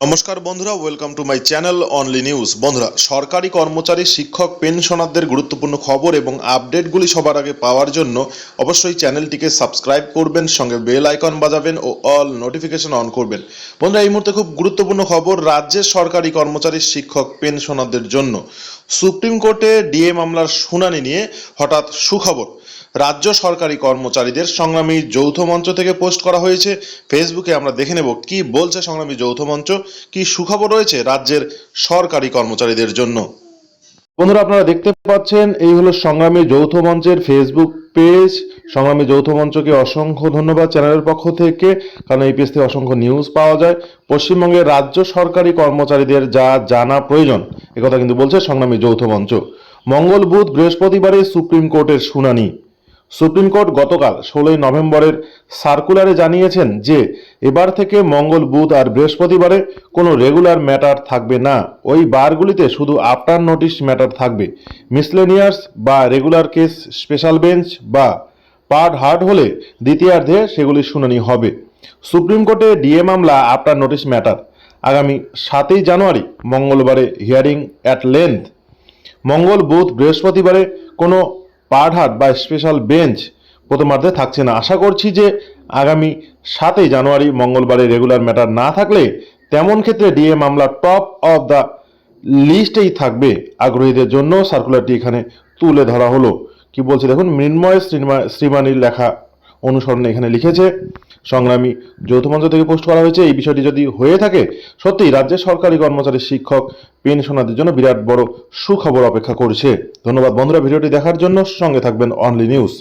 নমস্কার বন্ধুরা welcome to my channel only news বন্ধুরা, সরকারি কর্মচারী, শিক্ষক, পেনশনারদের গুরুত্বপূর্ণ খবর এবং আপডেটগুলি সবার আগে পাওয়ার জন্য অবশ্যই চ্যানেলটিকে সাবস্ক্রাইব করবেন, সঙ্গে বেল আইকন বাজাবেন ও অল নোটিফিকেশন অন করবেন। বন্ধুরা, এই মুহূর্তে খুব গুরুত্বপূর্ণ খবর রাজ্যের সরকারি কর্মচারী, শিক্ষক, পেনশনারদের জন্য। সুপ্রিম কোর্টে ডিএ মামলার শুনানি নিয়ে হঠাৎ সুখবর। রাজ্য সরকারি কর্মচারীদের সংগ্রামী যৌথ মঞ্চ থেকে পোস্ট করা হয়েছে। ফেসবুকে আমরা দেখে নেব কি বলছে সংগ্রামী যৌথ মঞ্চ, কি সুখবর রয়েছে রাজ্যের সরকারি কর্মচারীদের জন্য। বন্ধুরা, আপনারা দেখতে পাচ্ছেন, এই হলো সংগ্রামী যৌথ মঞ্চের ফেসবুক পেজ। সংগ্রামী যৌথ মঞ্চকে অসংখ্য ধন্যবাদ চ্যানেলের পক্ষ থেকে, কারণ এই পেজ থেকে অসংখ্য নিউজ পাওয়া যায়। পশ্চিমবঙ্গের রাজ্য সরকারি কর্মচারীদের যা জানা প্রয়োজন একথা কিন্তু বলছে সংগ্রামী যৌথ মঞ্চ। মঙ্গল বুধ, বৃহস্পতিবারে সুপ্রিম কোর্টের শুনানি। সুপ্রিম কোর্ট গতকাল ষোলোই নভেম্বরের সার্কুলারে জানিয়েছেন যে, এবার থেকে মঙ্গল বুধ আর বৃহস্পতিবারে কোনো রেগুলার ম্যাটার থাকবে না। ওই বারগুলিতে শুধু আফটার নোটিশ ম্যাটার থাকবে। মিসলেনিয়াস বা রেগুলার কেস, স্পেশাল বেঞ্চ বা পার্ট হার্ড হলে দ্বিতীয়ার্ধে সেগুলির শুনানি হবে। সুপ্রিম কোর্টে ডিএ মামলা, আফটার নোটিশ ম্যাটার। আগামী সাতই জানুয়ারি মঙ্গলবারে হিয়ারিং অ্যাট লেন্থ। মঙ্গল বুধ বৃহস্পতিবারে কোনো পাড়হাট বা স্পেশাল বেঞ্চ প্রথমার্ধে থাকছে না। আশা করছি যে আগামী সাতই জানুয়ারি মঙ্গলবারে রেগুলার ম্যাটার না থাকলে তেমন ক্ষেত্রে ডিএ মামলা টপ অফ দ্য লিস্টেই থাকবে। আগ্রহীদের জন্য সার্কুলারটি এখানে তুলে ধরা হলো। কি বলছে দেখুন, মৃন্ময় শ্রীমা- শ্রীমানির লেখা অনুসরণে এখানে লিখেছে সংগ্রামী যৌথ মঞ্চ থেকে পোস্ট করা হয়েছে। এই বিষয়টি যদি হয়ে থাকে, সত্যিই রাজ্যের সরকারি কর্মচারী, শিক্ষক, পেনশনারদের জন্য বিরাট বড় সুখবর অপেক্ষা করছে। ধন্যবাদ বন্ধুরা, ভিডিওটি দেখার জন্য সঙ্গে থাকবেন অনলি নিউজ